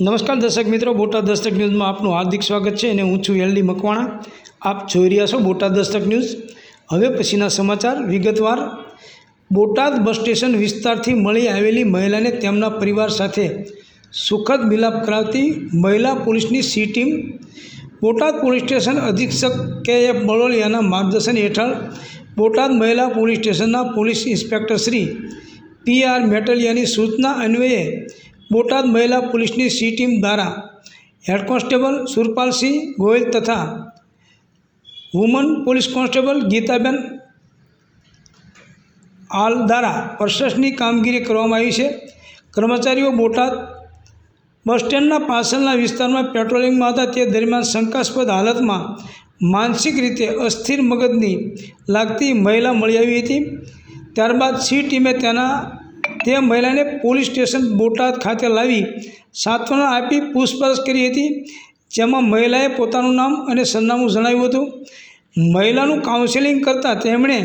નમસ્કાર દર્શક મિત્રો, બોટાદ દસ્તક ન્યૂઝમાં આપનું હાર્દિક સ્વાગત છે અને હું છું એલડી મકવાણા. આપ જોઈ રહ્યા છો બોટાદ દસ્તક ન્યૂઝ. હવે પછીના સમાચાર. વિગતવાર, બોટાદ બસ સ્ટેશન વિસ્તારથી મળી આવેલી મહિલાને તેમના પરિવાર સાથે સુખદ મિલાપ કરાવતી મહિલા પોલીસની C team Botad police station અધિક્ષક કે એફ બળોલિયાના માર્ગદર્શન હેઠળ બોટાદ મહિલા પોલીસ સ્ટેશનના police inspector Shri P R મેટલિયાની સૂચના અન્વયે બોટાદ મહિલા પોલીસની સી ટીમ દ્વારા હેડ કોન્સ્ટેબલ સુરપાલસિંહ ગોયલ તથા વુમન પોલીસ કોન્સ્ટેબલ ગીતાબેન આલ દ્વારા પ્રશંસની કામગીરી કરવામાં આવી છે. કર્મચારીઓ બોટાદ બસ સ્ટેન્ડના પાછળના વિસ્તારમાં પેટ્રોલિંગમાં હતા. તે દરમિયાન શંકાસ્પદ હાલતમાં માનસિક રીતે અસ્થિર મગજની લાગતી મહિલા મળી આવી હતી. ત્યારબાદ સી ટીમે તેના તે મહિલાને પોલીસ સ્ટેશન બોટાદ ખાતે લાવી સાંત્વના આપી પૂછપરછ કરી હતી, જેમાં મહિલાએ પોતાનું નામ અને સરનામું જણાવ્યું હતું. મહિલાનું કાઉન્સેલિંગ કરતાં તેમણે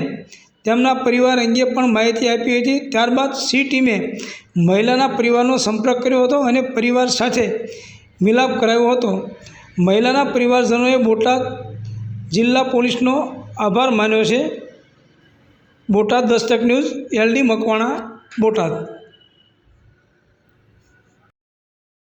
તેમના પરિવાર અંગે પણ માહિતી આપી હતી. ત્યારબાદ સી ટીમે મહિલાના પરિવારનો સંપર્ક કર્યો હતો અને પરિવાર સાથે મિલાપ કરાવ્યો હતો. મહિલાના પરિવારજનોએ બોટાદ જિલ્લા પોલીસનો આભાર માન્યો છે. Botad Dastak news, L D Makwana. Botad.